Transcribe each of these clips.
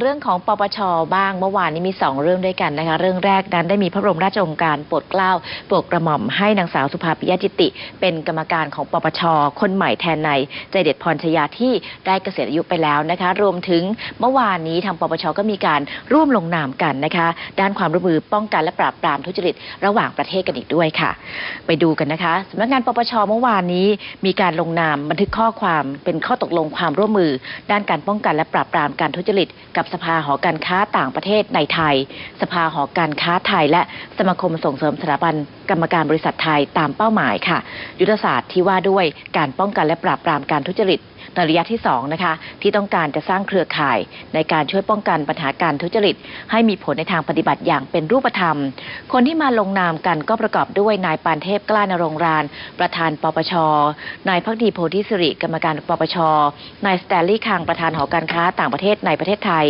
เรื่องของปปชบ้างเมื่อวานนี้มี 2 เรื่องด้วยกันนะคะ เรื่องแรกนั้นได้มีพระบรมราชโองการโปรดเกล้าโปรดกระหม่อมให้นางสาวสุภาปิยจิติ เป็นกรรมการของปปช คนใหม่แทนในายใจเด็ดพรชยาที่ได้เกษียณอายุไปแล้วนะคะ รวมถึงเมื่อวานนี้ทางปปชก็มีการร่วมลงนามกันนะคะ ด้านความร่วมมือป้องกันและปราบปรามทุจริตระหว่างประเทศกันอีกด้วยค่ะ ไปดูกันนะคะสำนักงานปปชเมื่อวานนี้มีการลงนามบันทึกข้อความเป็นข้อตกลงความร่วมมือ ด้านการป้องกันและปราบปรามการทุจริตกับสภาหอการค้าต่างประเทศในไทย สภาหอการค้าไทย และสมาคมส่งเสริมสถาบันกรรมการบริษัทไทยตามเป้าหมายค่ะ ยุทธศาสตร์ที่ว่าด้วยการป้องกันและปราบปรามการทุจริต ในระยะที่สองนะคะ ที่ต้องการจะสร้างเครือข่าย ในการช่วยป้องกันปัญหาการทุจริต ให้มีผลในทางปฏิบัติอย่างเป็นรูปธรรม คนที่มาลงนามกันก็ประกอบด้วยนายปานเทพกล้านรงราน ประธานปปช นายพักดีโพธิสิริกรรมการปปช นายสแตลลี่คังประธานหอการค้าต่างประเทศในประเทศไทย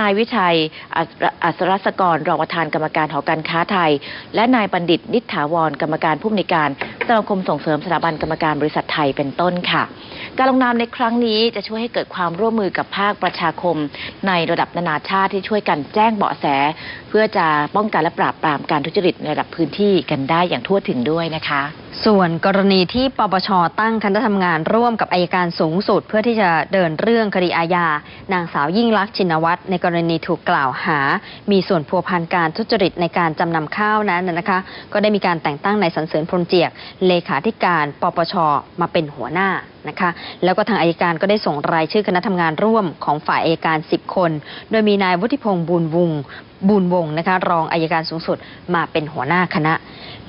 นายวิชัยอัศอัศรศกรรองประธานกรรมการหอการค้าไทย และนายบัณฑิตนิษฐาวรกรรมการผู้อำนวยการสมาคมส่งเสริมสถาบันกรรมการบริษัทไทยเป็นต้นค่ะ การลงนามในครั้งนี้จะช่วยให้เกิดความร่วมมือกับภาคประชาคม ในระดับนานาชาติที่ช่วยกันแจ้งเบาะแส เพื่อจะป้องกันและปราบปรามการทุจริตในระดับพื้นที่กันได้อย่างทั่วถึงด้วยนะคะ ส่วนกรณีที่ปปชตั้งคณะทำงานร่วมกับอายการสูงสุด เพื่อที่จะเดินเรื่องคดีอาญา นางสาวยิ่งลักษณ์ชินวัตรในกรณีถูกกล่าวหา มีส่วนพัวพันการทุจริตในการจำนำข้าวนั้นนะคะ ก็ได้มีการแต่งตั้งนายสันเสริญพลเจียก เลขาธิการปปชมาเป็นหัวหน้า นะคะ แล้วก็ทางอายการก็ได้ส่งรายชื่อคณะทำงานร่วมของฝ่ายอายการ 10 คน โดยมีนายวุฒิพงษ์บุญวงบุญวงนะคะรองอายการสูงสุดมาเป็นหัวหน้าคณะ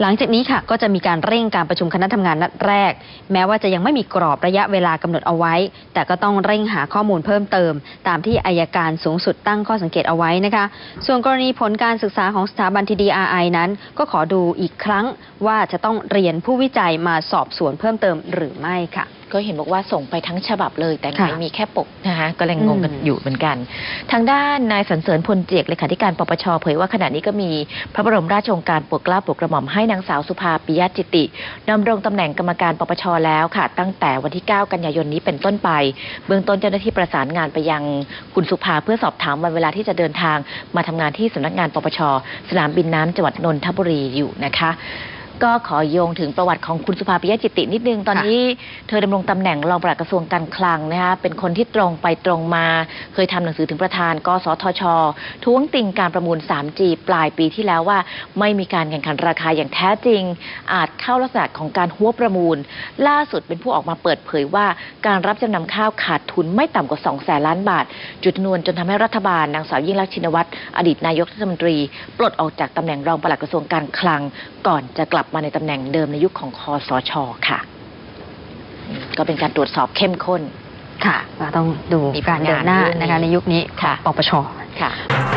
หลังจากนี้ค่ะก็จะมีการเร่งการประชุมคณะทำงานนัดแรก แม้ว่าจะยังไม่มีกรอบระยะเวลากำหนดเอาไว้ แต่ก็ต้องเร่งหาข้อมูลเพิ่มเติม ตามที่อายการสูงสุดตั้งข้อสังเกตเอาไว้นะคะ ส่วนกรณีผลการศึกษาของสถาบัน TDRI นั้น ก็ขอดูอีกครั้ง ว่าจะต้องเรียนผู้วิจัยมาสอบสวนเพิ่มเติมหรือไม่ค่ะ ก็เห็นบอกว่าส่งไปทั้งฉบับเลย แต่ค่ะไม่มีแค่ปกนะคะก็เลยงงกันอืมอยู่เหมือนกัน ทางด้านนายสันเสริญพลเจียกเลขาธิการปปชเผยว่าขณะนี้ก็มีพระบรมราชโองการโปรดเกล้าโปรดกระหม่อมให้นางสาวสุภาปิยจิติดำรงตำแหน่งกรรมการปปชแล้วค่ะ ตั้งแต่วันที่ 9 กันยายนนี้เป็นต้นไป เบื้องต้นเจ้าหน้าที่ประสานงานไปยังคุณสุภาเพื่อสอบถามวันเวลาที่จะเดินทางมาทำงานที่สำนักงานปปชสนามบินน้ำจังหวัดนนทบุรีอยู่นะคะ ก็ขอโยงถึงประวัติของคุณสุภาปิยจิตินิดนึง ตอนนี้เธอดำรงตำแหน่งรองปลัดกระทรวงการคลังนะคะเป็นคนที่ตรงไปตรงมา เคยทำหนังสือถึงประธาน กสทช ท้วงติงการประมูล 3G ปลายปีที่แล้วว่า ไม่มีการแข่งขันราคาอย่างแท้จริง อาจเข้าลักษณะของการหัวประมูล ล่าสุดเป็นผู้ออกมาเปิดเผยว่าการรับจำนำข้าวขาดทุนไม่ต่ำกว่า2แสนล้านบาท จุดชนวนจนทำให้รัฐบาลนางสาวยิ่งลักษณ์ชินวัตรอดีตนายกรัฐมนตรี ปลดออกจากตำแหน่งรองปลัดกระทรวงการคลัง ก่อนจะกลับมาในตำแหน่งเดิมในยุคของคอสชค่ะอืมก็เป็นการตรวจสอบเข้มข้นค่ะก็ต้องดูมีการเดินหน้าผลงานเรื่องนี้นะคะในยุคนี้ของค่ะปปชค่ะ